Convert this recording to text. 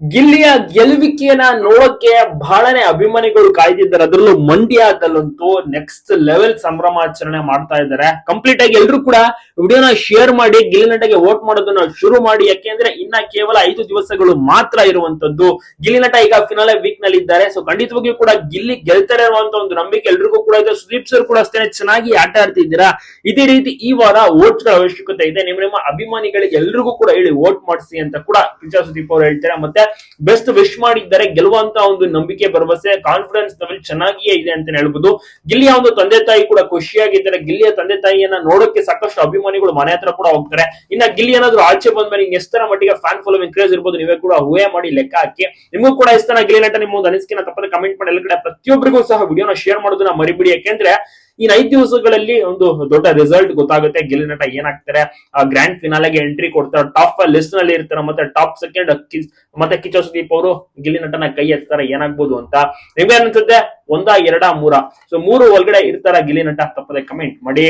ಗಿಲ್ಲಿಯ ಗೆಲುವಿಕೆಯನ್ನ ನೋಡಕ್ಕೆ ಬಹಳನೇ ಅಭಿಮಾನಿಗಳು ಕಾಯ್ದಿದ್ದಾರೆ. ಅದರಲ್ಲೂ ಮಂಡ್ಯದಲ್ಲಂತೂ ನೆಕ್ಸ್ಟ್ ಲೆವೆಲ್ ಸಂಭ್ರಮಾಚರಣೆ ಮಾಡ್ತಾ ಇದ್ದಾರೆ. ಕಂಪ್ಲೀಟ್ ಆಗಿ ಎಲ್ರು ಕೂಡ ವಿಡಿಯೋನ ಶೇರ್ ಮಾಡಿ, ಗಿಲ್ಲಿ ನಟಗೆ ವೋಟ್ ಮಾಡೋದನ್ನ ಶುರು ಮಾಡಿ. ಯಾಕೆಂದ್ರೆ ಇನ್ನ ಕೇವಲ ಐದು ದಿವಸಗಳು ಮಾತ್ರ ಇರುವಂತದ್ದು. ಗಿಲ್ಲಿ ನಟ ಈಗ ಫಿನಾಲೆ ವೀಕ್ನಲ್ಲಿ ಇದ್ದಾರೆ ಸೊ ಖಂಡಿತವಾಗಿಯೂ ಕೂಡ ಗಿಲ್ಲಿ ಗೆಲ್ತಾರೆ ಅನ್ನುವಂತ ಒಂದು ನಂಬಿಕೆ ಎಲ್ರಿಗೂ ಕೂಡ ಇದೆ. ಸುದೀಪ್ ಸರ್ ಕೂಡ ಅಷ್ಟೇ ಚೆನ್ನಾಗಿ ಆಟ ಆಡ್ತಿದ್ದೀರಾ? ಇದೇ ರೀತಿ ಈ ವಾರ ವೋಟ್ ಅವಶ್ಯಕತೆ ಇದೆ. ನಿಮ್ಮ ನಿಮ್ಮ ಅಭಿಮಾನಿಗಳಿಗೆ ಎಲ್ರಿಗೂ ಕೂಡ ಹೇಳಿ ವೋಟ್ ಮಾಡಿಸಿ ಅಂತ ಕೂಡ ಕಿಚ್ಚ ಸುದೀಪ್ ಅವರು ಹೇಳ್ತಾರೆ. ಮತ್ತೆ ಬೆಸ್ಟ್ ವಿಶ್ ಮಾಡಿದ್ದಾರೆ ಗೆಲ್ಲುವಂತ ಒಂದು ನಂಬಿಕೆ, ಭರವಸೆ ಕಾನ್ಫಿಡೆನ್ಸ್ ಲೆವೆಲ್ ಚೆನ್ನಾಗಿಯೇ ಇದೆ ಅಂತ ಹೇಳ್ಬೋದು. ಗಿಲ್ಲಿಯ ಒಂದು ತಂದೆ ತಾಯಿ ಕೂಡ ಖುಷಿಯಾಗಿದ್ದಾರೆ ಗಿಲ್ಲಿಯ ತಂದೆ ತಾಯಿಯನ್ನ ನೋಡೋಕೆ ಸಾಕಷ್ಟು ಅಭಿಮಾನಿಗಳು ಮನೆ ಹತ್ರ ಕೂಡ ಹೋಗ್ತಾರೆ. ಇನ್ನ ಗಿಲ್ಲಿ ಏನಾದ್ರು ಆಚೆ ಬಂದ್ಮೇಲೆ ಮೇಲೆ ಎಷ್ಟರ ಮಟ್ಟಿಗೆ ಫ್ಯಾನ್ ಫಾಲೋವಿಂಗ್ ಕ್ರೇಜ್ ಇರ್ಬೋದು, ನೀವೇ ಕೂಡ ಊಹೆ ಮಾಡಿ ಲೆಕ್ಕ ಹಾಕಿ. ನಿಮಗೂ ಕೂಡ ಇಷ್ಟನ ಗಿಲ್ಲಿ ನಟ ನಿಮ್ಮ ಒಂದು ಅನಿಸಿಕೆ ತಪ್ಪದೆ ಕಮೆಂಟ್ ಮಾಡಿ. ಎಲ್ಲ ಕಡೆ ಪ್ರತಿಯೊಬ್ಬರಿಗೂ ಸಹ ವಿಡಿಯೋನ ಶೇರ್ ಮಾಡೋದನ್ನ ಮರಿಬಿಡಿ. ಯಾಕೆಂದ್ರೆ ಇನ್ ಐದ್ ದಿವಸಗಳಲ್ಲಿ ಒಂದು ದೊಡ್ಡ ರಿಸಲ್ಟ್ ಗೊತ್ತಾಗುತ್ತೆ. ಗಿಲ್ಲಿ ನಟ ಏನಾಗ್ತಾರೆ? ಗ್ರ್ಯಾಂಡ್ ಫಿನಾಲೆಗೆ ಎಂಟ್ರಿ ಕೊಡ್ತಾರೆ. ಟಾಪ್ ಲಿಸ್ಟ್ನಲ್ಲಿ ಇರ್ತಾರೆ. ಮತ್ತೆ ಟಾಪ್ ಸೆಕೆಂಡ್ ಮತ್ತೆ ಕಿಚ್ಚ ಸುದೀಪ್ ಅವರು ಗಿಲ್ಲಿ ನಟನ ಕೈ ಎತ್ತಾರೆ. ಏನಾಗ್ಬೋದು ಅಂತ ನಿಮ್ಗೆ ಅನ್ಸುತ್ತೆ? ಒಂದ, ಎರಡ, ಮೂರ. ಸೊ ಮೂರು ಒಳಗಡೆ ಇರ್ತಾರ ಗಿಲಿ ತಪ್ಪದೆ ಕಮೆಂಟ್ ಮಾಡಿ.